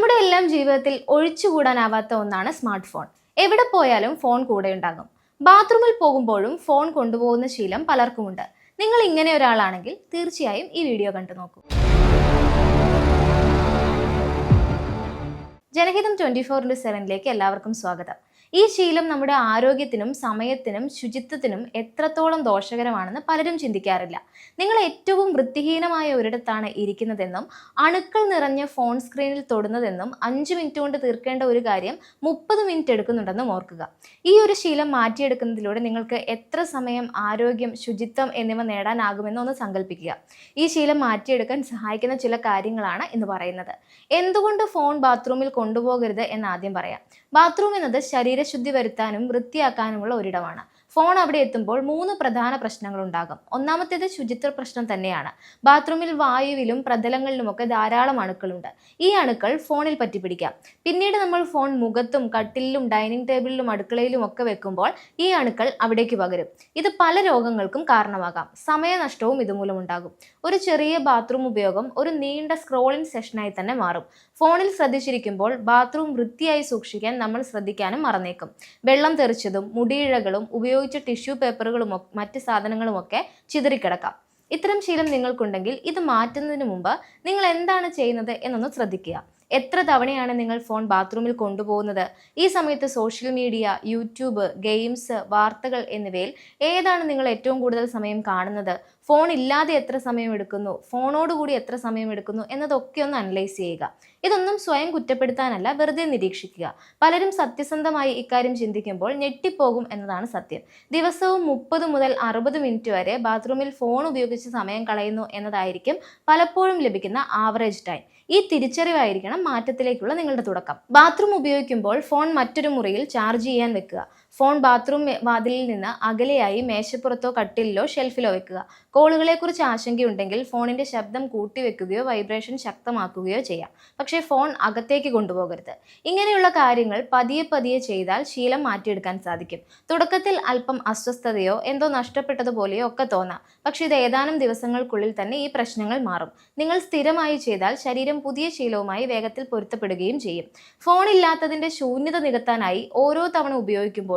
നമ്മുടെ എല്ലാം ജീവിതത്തിൽ ഒഴിച്ചുകൂടാനാവാത്ത ഒന്നാണ് സ്മാർട്ട് ഫോൺ എവിടെ പോയാലും ഫോൺ കൂടെ ഉണ്ടാകും. ബാത്റൂമിൽ പോകുമ്പോഴും ഫോൺ കൊണ്ടുപോകുന്ന ശീലം പലർക്കുമുണ്ട്. നിങ്ങൾ ഇങ്ങനെ ഒരാളാണെങ്കിൽ തീർച്ചയായും ഈ വീഡിയോ കണ്ടു നോക്കൂ. ജനഹിതം ട്വന്റി ഫോർ ഇന്റു സെവനിലേക്ക് എല്ലാവർക്കും സ്വാഗതം. ഈ ശീലം നമ്മുടെ ആരോഗ്യത്തിനും സമയത്തിനും ശുചിത്വത്തിനും എത്രത്തോളം ദോഷകരമാണെന്ന് പലരും ചിന്തിക്കാറില്ല. നിങ്ങൾ ഏറ്റവും വൃത്തിഹീനമായ ഒരിടത്താണ് ഇരിക്കുന്നതെന്നും അണുക്കൾ നിറഞ്ഞ ഫോൺ സ്ക്രീനിൽ തൊടുന്നതെന്നും അഞ്ച് മിനിറ്റ് കൊണ്ട് തീർക്കേണ്ട ഒരു കാര്യം മുപ്പത് മിനിറ്റ് എടുക്കുന്നുണ്ടെന്നും ഓർക്കുക. ഈ ഒരു ശീലം മാറ്റിയെടുക്കുന്നതിലൂടെ നിങ്ങൾക്ക് എത്ര സമയം ആരോഗ്യം ശുചിത്വം എന്നിവ നേടാനാകുമെന്ന് ഒന്ന് സങ്കല്പിക്കുക ഈ ശീലം മാറ്റിയെടുക്കാൻ സഹായിക്കുന്ന ചില കാര്യങ്ങളാണ് എന്ന് പറയുന്നത്. എന്തുകൊണ്ട് ഫോൺ ബാത്റൂമിൽ കൊണ്ടുപോകരുത് എന്ന് ആദ്യം പറയാം. ബാത്റൂം എന്നത് ശരീരശുദ്ധി വരുത്താനും വൃത്തിയാക്കാനുമുള്ള ഒരിടമാണ്. ഫോൺ അവിടെ എത്തുമ്പോൾ മൂന്ന് പ്രധാന പ്രശ്നങ്ങൾ ഉണ്ടാകും ഒന്നാമത്തേത് ശുചിത്വ പ്രശ്നം തന്നെയാണ്. ബാത്റൂമിൽ വായുവിലും പ്രതലങ്ങളിലുമൊക്കെ ധാരാളം അണുക്കളുണ്ട്. ഈ അണുക്കൾ ഫോണിൽ പറ്റിപ്പിടിക്കാം. പിന്നീട് നമ്മൾ ഫോൺ മുഖത്തും കട്ടിലിലും ഡൈനിങ് ടേബിളിലും അടുക്കളയിലും ഒക്കെ വെക്കുമ്പോൾ ഈ അണുക്കൾ അവിടേക്ക് പകരും. ഇത് പല രോഗങ്ങൾക്കും കാരണമാകാം. സമയനഷ്ടവും ഇതുമൂലം ഉണ്ടാകും ഒരു ചെറിയ ബാത്റൂം ഉപയോഗം ഒരു നീണ്ട സ്ക്രോളിംഗ് സെഷനായി തന്നെ മാറും. ഫോണിൽ ശ്രദ്ധിച്ചിരിക്കുമ്പോൾ ബാത്റൂം വൃത്തിയായി സൂക്ഷിക്കാൻ നമ്മൾ ശ്രദ്ധിക്കാനും മറന്നേക്കും. വെള്ളം തെറിച്ചതും മുടിയിഴകളും ഉപയോഗിച്ച ടിഷ്യൂ പേപ്പറുകളും മറ്റ് സാധനങ്ങളുമൊക്കെ ചിതറിക്കിടക്കാം. ഇത്തരം ശീലം നിങ്ങൾക്കുണ്ടെങ്കിൽ ഇത് മാറ്റുന്നതിന് മുമ്പ് നിങ്ങൾ എന്താണ് ചെയ്യുന്നത് എന്നൊന്ന് ശ്രദ്ധിക്കുക. എത്ര തവണയാണ് നിങ്ങൾ ഫോൺ ബാത്റൂമിൽ കൊണ്ടുപോകുന്നത്? ഈ സമയത്ത് സോഷ്യൽ മീഡിയ യൂട്യൂബ് ഗെയിംസ് വാർത്തകൾ എന്നിവയിൽ ഏതാണ് നിങ്ങൾ ഏറ്റവും കൂടുതൽ സമയം കാണുന്നത്? ഫോൺ ഇല്ലാതെ എത്ര സമയം എടുക്കുന്നു? ഫോണോട് കൂടി എത്ര സമയം എടുക്കുന്നു? എന്നതൊക്കെ ഒന്ന് അനലൈസ് ചെയ്യുക. ഇതൊന്നും സ്വയം കുറ്റപ്പെടുത്താനല്ല വെറുതെ നിരീക്ഷിക്കുക. പലരും സത്യസന്ധമായി ഇക്കാര്യം ചിന്തിക്കുമ്പോൾ ഞെട്ടിപ്പോകും എന്നതാണ് സത്യം. ദിവസവും മുപ്പത് മുതൽ അറുപത് മിനിറ്റ് വരെ ബാത്റൂമിൽ ഫോൺ ഉപയോഗിച്ച് സമയം കളയുന്നു എന്നതായിരിക്കും പലപ്പോഴും ലഭിക്കുന്ന ആവറേജ് ടൈം ഈ തിരിച്ചറിവായിരിക്കണം മാറ്റത്തിലേക്കുള്ള നിങ്ങളുടെ തുടക്കം. ബാത്റൂം ഉപയോഗിക്കുമ്പോൾ ഫോൺ മറ്റൊരു മുറിയിൽ ചാർജ് ചെയ്യാൻ വെക്കുക. ഫോൺ ബാത്റൂം വാതിലിൽ നിന്ന് അകലെയായി മേശപ്പുറത്തോ കട്ടിലിലോ ഷെൽഫിലോ വെക്കുക. കോളുകളെക്കുറിച്ച് ആശങ്കയുണ്ടെങ്കിൽ ഫോണിന്റെ ശബ്ദം കൂട്ടിവെക്കുകയോ വൈബ്രേഷൻ ശക്തമാക്കുകയോ ചെയ്യാം. പക്ഷേ ഫോൺ അകത്തേക്ക് കൊണ്ടുപോകരുത്. ഇങ്ങനെയുള്ള കാര്യങ്ങൾ പതിയെ പതിയെ ചെയ്താൽ ശീലം മാറ്റിയെടുക്കാൻ സാധിക്കും. തുടക്കത്തിൽ അല്പം അസ്വസ്ഥതയോ എന്തോ നഷ്ടപ്പെട്ടതുപോലെയോ ഒക്കെ തോന്നാം. പക്ഷേ ഇത് ഏതാനും ദിവസങ്ങൾക്കുള്ളിൽ തന്നെ ഈ പ്രശ്നങ്ങൾ മാറും. നിങ്ങൾ സ്ഥിരമായി ചെയ്താൽ ശരീരം പുതിയ ശീലവുമായി വേഗത്തിൽ പൊരുത്തപ്പെടുകയും ചെയ്യും. ഫോൺ ഇല്ലാത്തതിന്റെ ശൂന്യത നികത്താനായി ഓരോ തവണ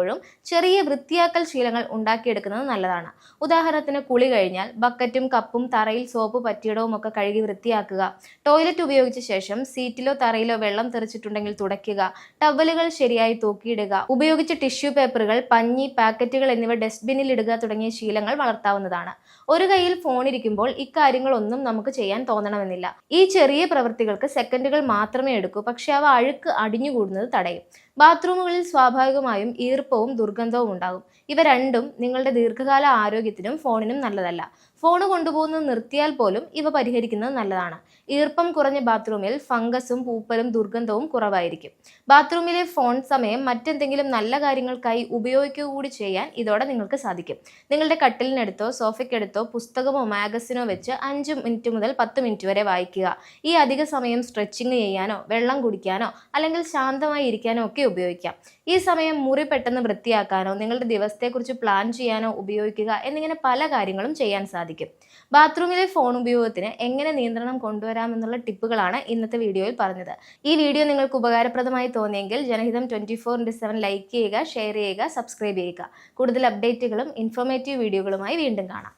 ഉപയോഗിക്കുമ്പോഴും ചെറിയ വൃത്തിയാക്കൽ ശീലങ്ങൾ ഉണ്ടാക്കിയെടുക്കുന്നത് നല്ലതാണ്. ഉദാഹരണത്തിന് കുളി കഴിഞ്ഞാൽ ബക്കറ്റും കപ്പും തറയിൽ സോപ്പ് പറ്റിയിടവും ഒക്കെ കഴുകി വൃത്തിയാക്കുക. ടോയ്ലറ്റ് ഉപയോഗിച്ച ശേഷം സീറ്റിലോ തറയിലോ വെള്ളം തെറിച്ചിട്ടുണ്ടെങ്കിൽ തുടയ്ക്കുക. ടവലുകൾ ശരിയായി തൂക്കിയിടുക. ഉപയോഗിച്ച ടിഷ്യൂ പേപ്പറുകൾ പഞ്ഞി പാക്കറ്റുകൾ എന്നിവ ഡസ്റ്റ്ബിന്നിൽ ഇടുക തുടങ്ങിയ ശീലങ്ങൾ വളർത്താവുന്നതാണ്. ഒരു കയ്യിൽ ഫോൺ ഇരിക്കുമ്പോൾ ഇക്കാര്യങ്ങളൊന്നും നമുക്ക് ചെയ്യാൻ തോന്നണമെന്നില്ല. ഈ ചെറിയ പ്രവൃത്തികൾക്ക് സെക്കൻഡുകൾ മാത്രമേ എടുക്കൂ. പക്ഷേ അവ അഴുക്ക് അടിഞ്ഞുകൂടുന്നത് തടയും. ബാത്റൂമുകളിൽ സ്വാഭാവികമായും ഈർപ്പവും ദുർഗന്ധവും ഉണ്ടാകും. ഇവ രണ്ടും നിങ്ങളുടെ ദീർഘകാല ആരോഗ്യത്തിനും ഫോണിനും നല്ലതല്ല. ഫോൺ കൊണ്ടുപോകുന്നത് നിർത്തിയാൽ പോലും ഇവ പരിഹരിക്കുന്നത് നല്ലതാണ്. ഈർപ്പം കുറഞ്ഞ ബാത്റൂമിൽ ഫംഗസും പൂപ്പലും ദുർഗന്ധവും കുറവായിരിക്കും. ബാത്റൂമിലെ ഫോൺ സമയം മറ്റെന്തെങ്കിലും നല്ല കാര്യങ്ങൾക്കായി ഉപയോഗിക്കുക കൂടി ചെയ്യാൻ ഇതോടെ നിങ്ങൾക്ക് സാധിക്കും. നിങ്ങളുടെ കട്ടിലിനടുത്തോ സോഫയ്ക്കടുത്തോ പുസ്തകമോ മാഗസിനോ വെച്ച് അഞ്ച് മിനിറ്റ് മുതൽ പത്ത് മിനിറ്റ് വരെ വായിക്കുക. ഈ അധിക സമയം സ്ട്രെച്ചിങ് ചെയ്യാനോ വെള്ളം കുടിക്കാനോ അല്ലെങ്കിൽ ശാന്തമായി ഇരിക്കാനോ ഒക്കെ ഉപയോഗിക്കാം. ഈ സമയം മുറി പെട്ടെന്ന് വൃത്തിയാക്കാനോ നിങ്ങളുടെ ദിവസത്തെക്കുറിച്ച് പ്ലാൻ ചെയ്യാനോ ഉപയോഗിക്കുക എന്നിങ്ങനെ പല കാര്യങ്ങളും ചെയ്യാൻ സാധിക്കും. ബാത്റൂമിലെ ഫോൺ ഉപയോഗത്തിന് എങ്ങനെ നിയന്ത്രണം കൊണ്ടുവരാമെന്നുള്ള ടിപ്പുകളാണ് ഇന്നത്തെ വീഡിയോയിൽ പറഞ്ഞത്. ഈ വീഡിയോ നിങ്ങൾക്ക് ഉപകാരപ്രദമായി തോന്നിയെങ്കിൽ Janahitham twenty four into seven like ചെയ്യുക ഷെയർ ചെയ്യുക സബ്സ്ക്രൈബ് ചെയ്യുക. കൂടുതൽ അപ്ഡേറ്റുകളും ഇൻഫോർമേറ്റീവ് വീഡിയോകളുമായി വീണ്ടും കാണാം.